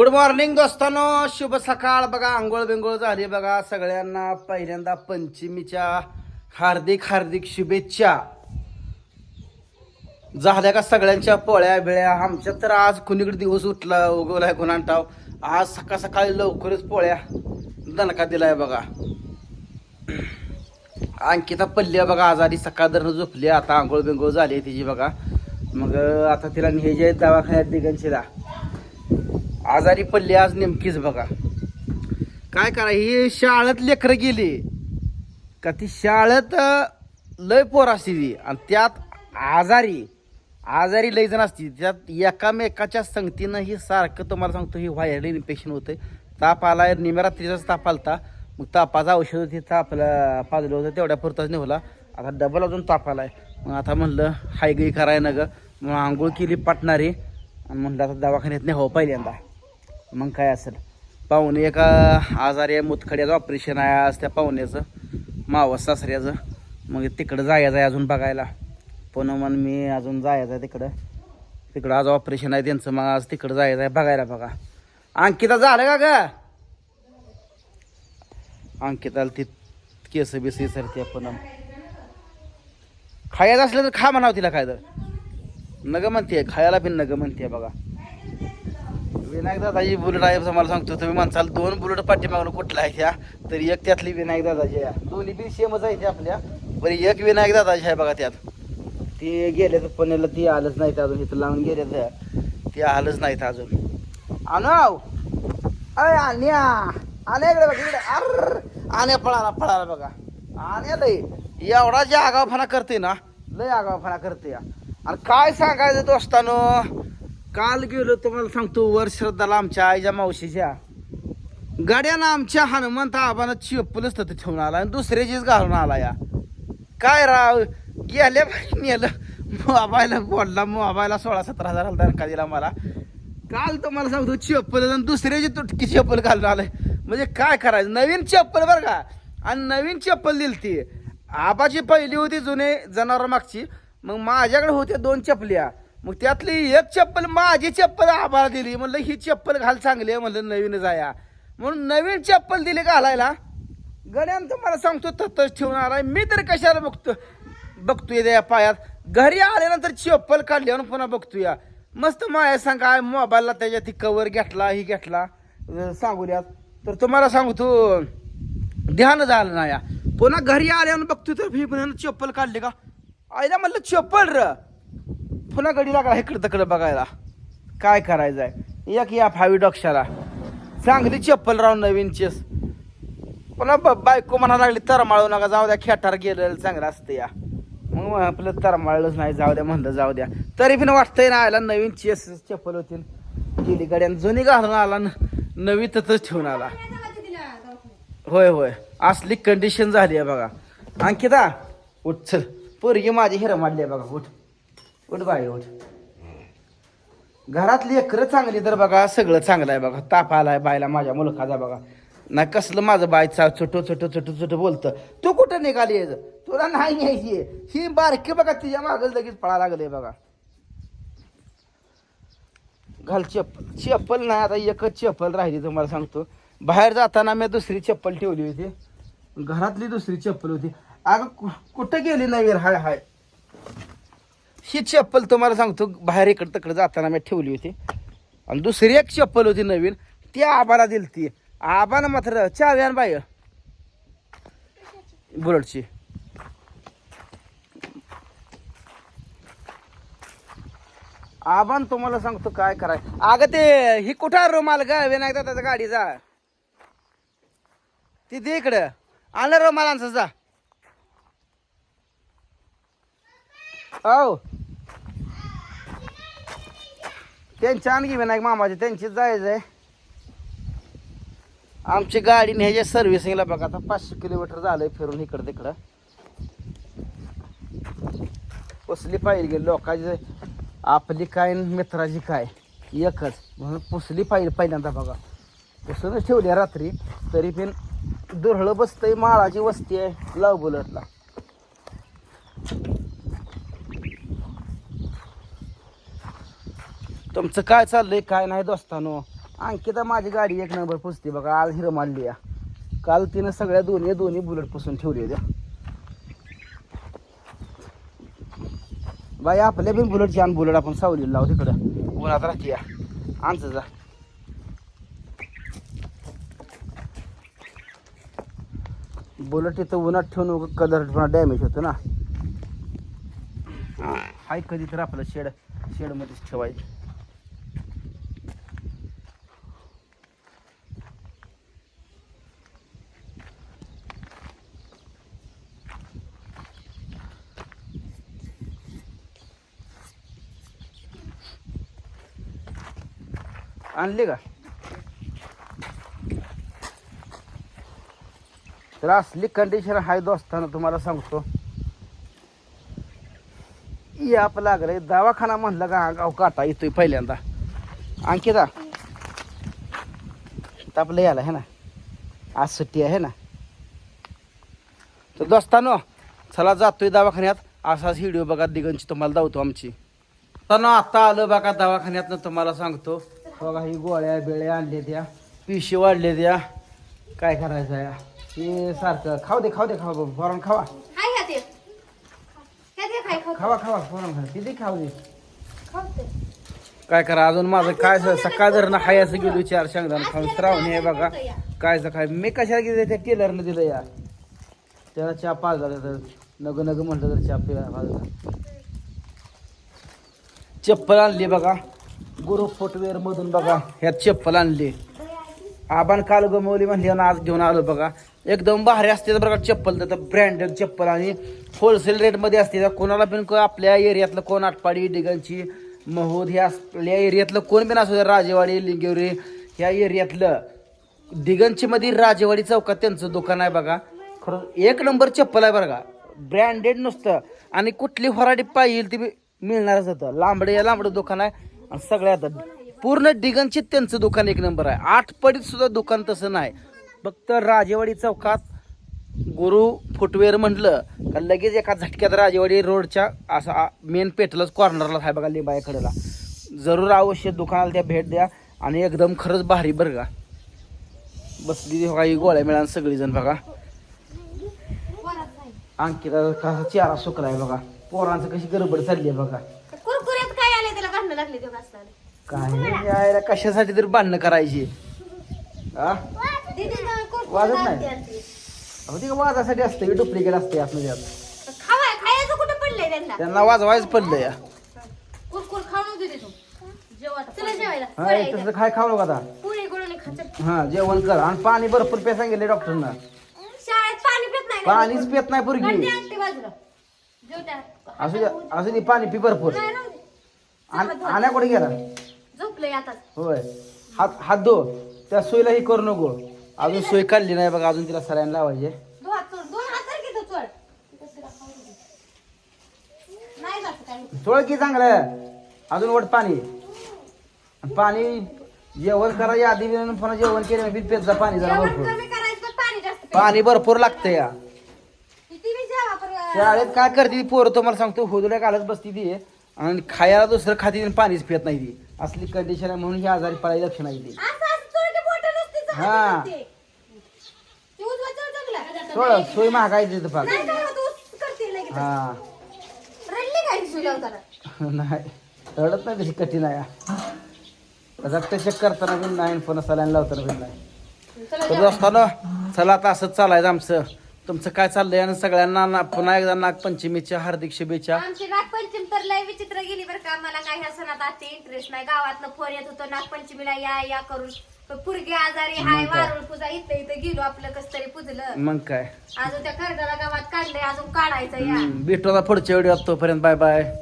Good morning दोस्तानो. शुभ सकाळ बघा. आंघोळ बिंगोळ झाली बघा. सगळ्यांना पहिल्यांदा पंचमीच्या हार्दिक हार्दिक शुभेच्छा. झाल्या का सगळ्यांच्या पोळ्या बिळ्या? आमच्या तर आज कुणीकडे दिवस उठला उगवलाय कुणांटाव आज सकाळ सकाळी लवकरच पोळ्या दणका दिलाय बघा. अंकिता पल्ल्या बघा आजारी सकाळ दरनं झोपली. आता आंघोळ बिंघोळ झाली तिची बघा. मग आता तिला न्यायची दवाखान्यात दिगंशीला आजारी पडली आज नेमकीच बघा. काय करा ही शाळेत लेकरं गेली. का ती शाळेत लय पोर असते ती. आणि त्यात आजारी आजारी लय जण असते. त्यात एकामेकाच्या संगतीनं ही सारखं तुम्हाला सांगतो ही व्हायरल इन्फेक्शन होतं ताप आला निमरात्रीचाच ताप आलता. मग तापाचं औषध होती तापला पाजलं होतं तेवढ्या पुरताच नेवला. आता डबल अजून ताप आला आहे मग आता म्हणलं हाय गई कराय ना ग. मग आंघोळ केली पाटणारी. आणि म्हणलं आता दवाखान्यात नाही हो पहिल्यांदा. मग काय असेल? पाहुणे एका आजारी मुतखड्याचं ऑपरेशन आहे आज त्या पाहुण्याचं. मावस सासऱ्याचं. मग तिकडं जायचं आहे अजून बघायला. पुन्हा मग मी अजून जायचं आहे तिकडं. तिकडं आज ऑपरेशन आहे त्यांचं मग आज तिकडं जायचं आहे बघायला बघा. अंकिता झालं का ग? अंकिताला ती केस बिस सरते पुन्हा खायचं असलं तर खा म्हणावं तिला काय तर. नग म्हणते खायला पण नग म्हणते बघा. विनायक दादाची बुलेट आहे असं मला सांगतो. तुम्ही म्हणसाल दोन बुलेट पाठीमागून कुठला आहे त्या तर एक त्यातली विनायक दादाची आहे. दोन्ही बी सेमच आहे आपल्या. बरं एक विनायक दादाची आहे बघा त्यात. ते गेले तर पुण्याला ती आलंच नाहीत अजून. इथं लावून गेले तर ते आलंच नाहीत अजून. आणव अय आण्या आण्या इकडे बघ इकडे. अर आण्या पळाला पळाला बघा. आण्या लय. एवढा जे आगावपणा करते ना लय आगावफणा करते या. आणि काय सांगायचं दोस्तानो? काल गेलो तुम्हाला सांगतो वर श्रद्धाला आमच्या आईच्या मावशीच्या. गाड्यानं आमच्या हनुमंत आबानं चप्पलच तिथं ठेवून आला आणि दुसऱ्याचीच घालून आला या. काय राव गेल्या बाई नेलं मोबाईल बोलला मोबाईलला सोळा सतरा हजार दणका दिला मला. काल तुम्हाला सांगतो चप्पल आणि दुसऱ्याची तुटकी चप्पल घालून आलं. म्हणजे काय करायचं? नवीन चप्पल बरं का? आणि नवीन चप्पल दिली ती. आबाची पहिली होती जुने जनावर मागची. मग माझ्याकडे होत्या दोन चपल्या. मग त्यातली एक चप्पल माझी चप्पल आबाला दिली. म्हणलं ही चप्पल घाल चांगली आहे. म्हणलं नवीन जाया. म्हणून नवीन चप्पल दिली घालायला. गड्यान तुम्हाला सांगतो तत्तच ठेवणार आहे मी तर कशाला बघतो बघतोय त्या पायात. घरी आल्यानंतर चप्पल काढल्यावर पुन्हा बघतोया. मस्त माया सांगा मोबाईलला त्याच्या ती कवर घेतला ही घेतला. सांगूयात. तर तुम्हाला सांगतो ध्यान झालं ना या पुन्हा घरी आल्यावर बघतोय तर मी पण चप्पल काढली का? आयला म्हणलं चप्पल र. पुन्हा गडी लागला इकडं तिकडं बघायला. काय करायचं आहे एक या फावी डॉक्षाला चांगली चप्पल राव नवीन चेस पुन्हा बायको म्हणा लागली तरमाळू नका जाऊ द्या खेटार गेलेलं चांगलं असतं या. मग आपलं तरमाळलंच नाही जाऊ द्या म्हणलं जाऊ द्या. तरी पण वाटतंय ना आयला नवीन चेस चप्पल होती गेली गाड्यान जुनी घालून आला नवी तसंच ठेवून आला. होय होय. असली कंडिशन झाली आहे बघा. आणखी दा उठ चल. पोरगी माझी हिरा मारली आहे बघा उठ. उठ बाई उठ. घरातली एकरं चांगली तर बघा सगळं चांगलं आहे बघा. ताप आलाय बायला माझ्या मुलखाचा बघा. नाही कसलं माझं बायचा छोटं छोटं छोटं छोटं बोलतं. तू कुठं निघाली? आहे? तुला नाही न्यायची. ही बारकी बघा तिच्या मागं लगेच पळा लागले बघा. घाल चप्पल. चप्पल नाही आता एकच चप्पल राहिली तुम्हाला सांगतो. बाहेर जाताना मी दुसरी चप्पल ठेवली होती. घरातली दुसरी चप्पल होती. अगं कु- कुठं गेली नाही हाय हाय. ही चप्पल तुम्हाला सांगतो बाहेर इकडं तिकडं जाताना मी ठेवली होती. आणि दुसरी एक चप्पल होती नवीन ती आबाला दिली ती आबानं मात्र चाव्यान बाय बुलटची. आबान तुम्हाला सांगतो काय कराय अगं ते ही कुठं रुमाल ग विनायक दादाचा गाडीचा ती दे इकडं. आण रुमालांचा जा. हो त्यांच्या आणखी विनायक मामाचे जायचं आहे. आमची गाडी न्यायची सर्व्हिसिंगला बघा आता पाचशे किलोमीटर झालंय फिरून इकडं तिकडं. पुसली पाहिजे गेली लोकांची आपली काय मित्राची काय? एकच. म्हणून पुसली पाहिजे पहिल्यांदा बघा. पुसूनच ठेवली रात्री. तरी पण दुरळं बसतंय माळाची वस्ती आहे लव बुलटला. तुमचं काय चाललंय काय नाही दोस्तानो. अंकिता माझी गाडी एक नंबर पुसते बघा आज हिरो मारली या. काल तिनं सगळ्या दोन्ही दोन्ही बुलेट पुसून ठेवली होत्या बाई आपल्या बिन बुलेट छान बुलेट आपण सावलीला लावू तिकडं. उन्हात राहते या. आमचं जा. बुलेट इथं उन्हात ठेवून कलर डॅमेज होतं ना. हाय कधी तर आपलं शेड शेडमध्येच ठेवायचं. आणले का? तर असली कंडिशन हाय दोस्ताना तुम्हाला सांगतो. याप लागलंय. दवाखाना म्हणलं का अंगाव काटा येतोय पहिल्यांदा. अंकिता तापलं याला है ना? आज सुट्टी आहे ना? तर दोस्तानो चला जातोय दवाखान्यात. असाच व्हिडिओ बघा दिगंची तुम्हाला दावतो आमची. तर आता आलं बघा दवाखान्यात तुम्हाला सांगतो. बघा ही गोळ्या बिळ्या आणल्या त्या. पिशी वाढले त्या. काय करायचं आहे हे सारखं. खाऊ दे खाऊ दे खाऊ फॉरन खावा. ते खाय खाऊ खावा खावा फॉरन खा किती खाऊ दे. काय करा अजून माझं काय सकाळ जर ना हाय असं गेलो चार शेंगदाण खाऊन. श्रावणी आहे बघा. काय काय मी कशाला गेले त्या टेलरनं दिलं या? त्याला चहा पाजला तर नग नग म्हटलं तर चहा पिला पाजला. चप्पल आणली बघा. गुरु फुटवेअर मधून बघा ह्यात चप्पल आणली. आबान काल गमवली म्हणली आज घेऊन आलो बघा. एकदम भारी असते बघा चप्पल तर ब्रँडेड चप्पल आणि होलसेल रेटमध्ये असते. तर कोणाला पण आपल्या एरियातलं कोण आटपाडी डिगलची महोद ह्या आपल्या एरियातलं कोण पण असू द्या राजेवाडी लिंगेवरी ह्या एरियातलं दिगंचीमध्ये राजेवाडी चौकात त्यांचं दुकान आहे बघा. खरं एक नंबर चप्पल आहे बघा ब्रँडेड नुसतं. आणि कुठली व्हरायटी पाहिजे ती मिळणारच होतं. लांबडे या लांबडं दुकान आहे. आणि सगळ्यात पूर्ण डिगंचित त्यांचं दुकान एक नंबर आहे. आठ पडीत सुद्धा दुकान तसं नाही. फक्त राजेवाडी चौकात गुरु फुटवेअर म्हटलं का लगेच एका झटक्यात राजेवाडी रोडच्या असा मेन पेटलाच कॉर्नरला आहे बघा लिंबायाकडेला जरूर अवश्य दुकानाला त्या भेट द्या आणि एकदम खरंच भारी बरं का. बसली बघा ही गोळ्या मिळाल सगळीजण बघा. आणखी नाही. अंकिता कसा चेहरा सुकलाय बघा. पोरांचं कशी गडबड चालली आहे बघा कुरकुऱ्यात काय आले त्याला भांडणं लागले ते असताना काय यायला कशासाठी तरी भांडणं करायची? हा? दीदी वाजत नाही. अहो ते वाजासाठी असतं डुप्लिकेट असते असं त्यात. खावाय खायचं कुठं पडलंय त्यांना? त्यांना वाजवायच पडलं या कुरकुर खाऊन दे तू. जेवण चला जेवायला. हा पोळ्या तसं. काय खाऊ नका आता. खायचं हा जेवण कर. आणि पाणी भरपूर पे सांगितले डॉक्टरना. शाळेत पाणी पित नाही ना. पाणीच पित नाही पुरगी. ते आणते बाजूला. जेवत्या. असू दे असू दे पाणी पी भरपूर. नाही. आण- आण्या कुठे गेला? झोपलंय आता. होय. हात हात धो. त्या सोयीला ही करू नको. अजून सोय काढली नाही बघा अजून तिला सरायला लावायचे. दोन हात चोळ दोन हात धर की तू चोळ नाही जात काय थोडं की चांगलं आहे. अजून वट पाणी. आणि पाणी जेवण करायच्या आधी बी पुन्हा जेवण केलं पेत जा पाणी जरा जेवण भरपूर. कमी करायचं पण पाणी जास्त प्यायचं. पाणी भरपूर लागतं या. किती बी जेवा पण शाळेत काय करते ती पोरं तुम्हाला सांगतो होदुल्या घालत बसती ती. आणि खायला दुसरं खाती आणि पाणीच पित नाही ती. असली कंडिशन आहे म्हणून ही आजारी पडायची लक्षण आहे ती. हा. थोडं सोय महागायची तिथं फार नाही. हा? नाही. रडत नाही तशी कठीण आहे. रक्त चेक करताना बी नाही पुन्हा सलाईन लावताना बी नाही. असताना चला आता असंच चालायचं आमचं. तुमचं काय चाललंय? आणि सगळ्यांना ना- पुन्हा एकदा नागपंचमीच्या हार्दिक शुभेच्छा. आमची नागपंचमी तर लय विचित्र गेली बरं का. मला काही ह्या सणात आजचे इंटरेस्ट नाही. गावातनं फोन येत होतो नागपंचमीला या या करून. पण पुरगी आजारी हाय मग काय? वारुळ पूजा इथं इथं गेलो आपलं कस तरी पुजलं. मग काय? अजून त्या खरडाला गावात काढलंय अजून काढायचं या. हम्म, भेटू आता पुढच्या व्हिडिओत. तोपर्यंत बाय बाय.